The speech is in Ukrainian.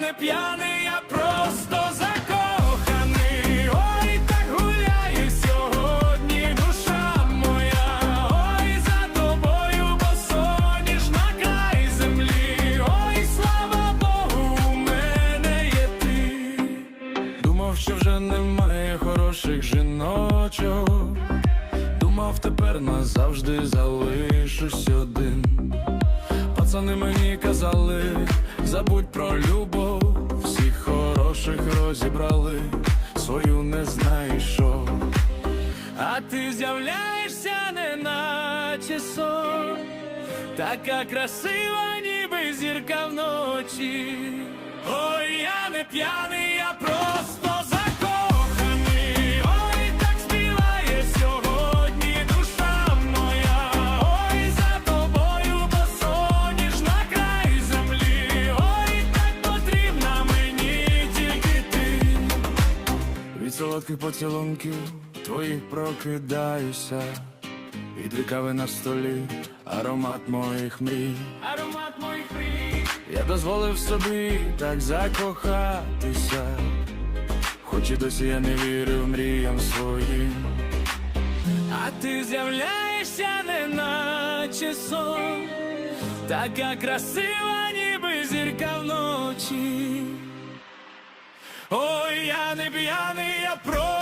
не п'яний, я просто закоханий. Ой, так гуляє сьогодні душа моя. Ой, за тобою босоніж на край землі. Ой, слава Богу, у мене є ти. Думав, що вже немає хороших жіночок. Думав, тепер назавжди залишусь один. Пацани мені казали, забудь про любов, всіх хороших розібрали, свою не знайшов. А ти з'являєшся, не наче сон, така красива, ніби зірка вночі. Ой, я не п'яний, я просто солодких поцілунків твоїх прокидаюся. Від кави на столі, аромат моїх мрій. Аромат моїх мрій. Я дозволив собі так закохатися. Хоч і досі я не вірив мріям своїм. А ти з'являєшся, не наче сон, така красива, ніби зірка вночі. Ой, я не п'яний, я просто